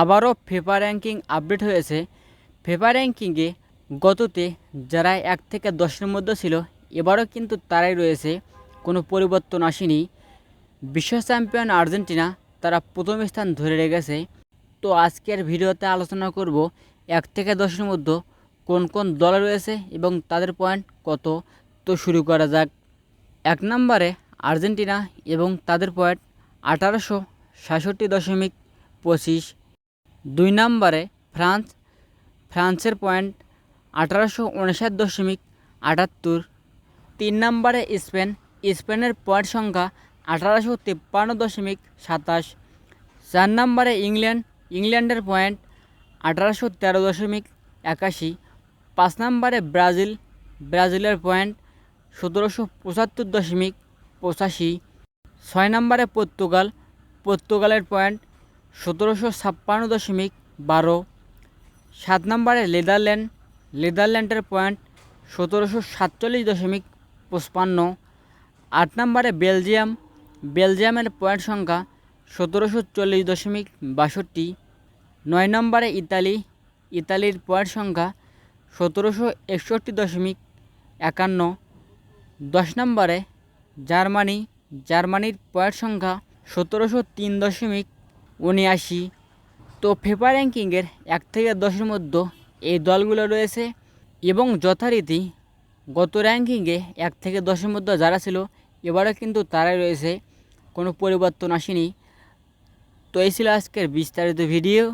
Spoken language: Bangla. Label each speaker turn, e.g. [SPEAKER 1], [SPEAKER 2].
[SPEAKER 1] আবারও ফিফা র্যাঙ্কিং আপডেট হয়েছে। ফিফা র্যাঙ্কিংয়ে গততে যারা এক থেকে দশের মধ্যে ছিল, এবারও কিন্তু তারাই রয়েছে। কোনো পরিবর্তন আসেনি। বিশ্ব চ্যাম্পিয়ন আর্জেন্টিনা তারা প্রথম স্থান ধরে রেখেছে। তো আজকের ভিডিওতে আলোচনা করব এক থেকে দশের মধ্যে কোন কোন দল রয়েছে এবং তাদের পয়েন্ট কত। তো শুরু করা যাক। এক নম্বরে আর্জেন্টিনা এবং তাদের পয়েন্ট আঠারোশো সাতষট্টি দশমিক পঁচিশ দুই নম্বরে ফ্রান্স, ফ্রান্সের পয়েন্ট আঠারোশো উনষাট দশমিক আটাত্তর। তিন নম্বরে স্পেন, স্পেনের পয়েন্ট সংখ্যা আঠারোশো তিপ্পান্ন দশমিক সাতাশ। চার নম্বরে ইংল্যান্ড, ইংল্যান্ডের পয়েন্ট আঠারোশো তেরো দশমিক একাশি। পাঁচ নম্বরে ব্রাজিল, ব্রাজিলের পয়েন্ট সতেরোশো পঁচাত্তর দশমিক পঁচাশি। ছয় নম্বরে পর্তুগাল, পর্তুগালের পয়েন্ট সতেরোশো ছাপ্পান্ন দশমিক বারো। সাত নম্বরে নেদারল্যান্ড, নেদারল্যান্ডের পয়েন্ট সতেরোশো সাতচল্লিশ দশমিক পঁচপান্ন। আট নম্বরে বেলজিয়াম, বেলজিয়ামের পয়েন্ট সংখ্যা সতেরোশো চল্লিশ দশমিক বাষট্টি। নয় নম্বরে ইতালি, ইতালির পয়েন্ট সংখ্যা সতেরোশো একষট্টি দশমিক একান্ন। দশ নম্বরে জার্মানি, জার্মানির পয়েন্ট সংখ্যা সতেরোশো তিন দশমিক উনআশি। তো ফিফা র্যাঙ্কিংয়ের এক থেকে দশের মধ্যে এই দলগুলো রয়েছে এবং যথারীতি গত র্যাঙ্কিংয়ে এক থেকে দশের মধ্যে যারা ছিল, এবারও কিন্তু তারাই রয়েছে। কোনো পরিবর্তন আসেনি। তো এই ছিল আজকের বিস্তারিত ভিডিও